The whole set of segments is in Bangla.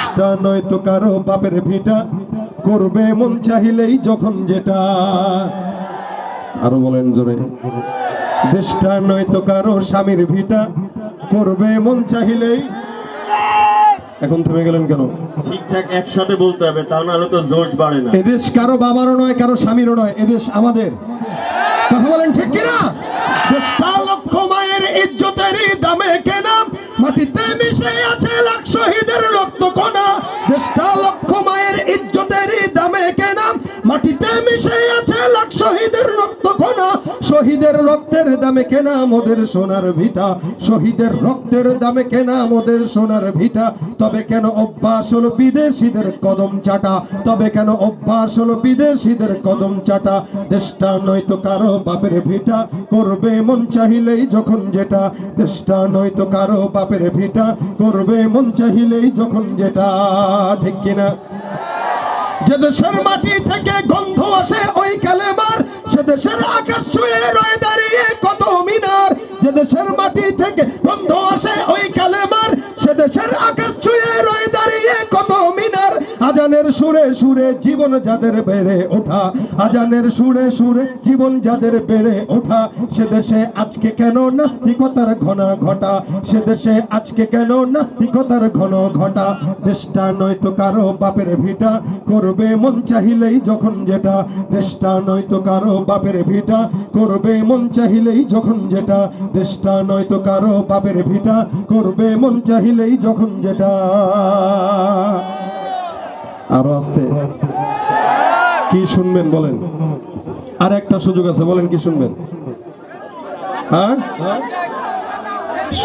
দেশটা নয়তো কারও বাপের ভিটা। করবে মন চাহিলেই যখন যেটা। আরও বলেন জোরে। দেশটা নয়তো কারও স্বামীর ভিটা। করবে মন চাহিলেই। এখন থেমে গেলেন কেন? ঠিকঠাক একসাথে বলতে হবে তা নাহলে তো জোশ বাড়ে না। এদেশ কারও বাবারও নয় কারও স্বামীরও নয় এদেশ আমাদের। কথা বলেন ঠিক কিনা? দেশটা লক্ষ মায়ের ইজ্জতেরই দামে কেনা। মাটিতে মিশে আছে লাখ শহীদের লক্ষ মায়ের ইজ্জতের দামে কেনা মাটিতে মিশে আছে শহীদের রক্তের দামে কেনা মোদের সোনার ভিটা। শহীদের রক্তের দামে কেনা মোদের সোনার ভিটা। তবে কেন অভ্যাস হলো বিদেশিদের কদম চাটা? তবে কেন অভ্যাস হলো বিদেশিদের কদম চাটা? দেশটা নয়তো কারও বাপের ভিটা। করবে মন চাহিলেই যখন যেটা। দেশটা নয়তো কারও বাপের ভিটা। করবে মন চাহিলেই যখন যেটা। ঠিক কিনা? যে দেশের মাটি থেকে গন্ধ আসে ওই কালেমার, সে দেশের আকাশ মাটি থেকে গন্ধ আসে ওই কালেমার সে দেশের আকাশ ছুঁয়ে আজানের সুরে সুরে জীবন যাদের বেড়ে ওঠা, আজানের সুরে সুরে জীবন যাদের বেড়ে ওঠা, সে দেশে আজকে কেন নাস্তিকতার ঘনা ঘটা? সে দেশে আজকে কেন নাস্তিকতার ঘন ঘটা? দেশটা নয়তো কারও বাপের ভিটা, করবে মন চাহিলেই যখন যেটা। দেশটা নয়তো কারও বাপের ভিটা, করবে মন চাহিলেই যখন যেটা। দেশটা নয়তো কারও বাপের ভিটা, করবে মন চাহিলেই যখন যেটা। আরও আসতে কি শুনবেন বলেন? আর একটা সুযোগ আছে, বলেন কি শুনবেন? হ্যাঁ?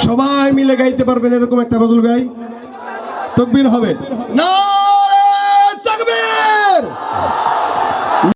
সবাই মিলে গাইতে পারবেন এরকম একটা গজল গাই? তকবির হবে। না!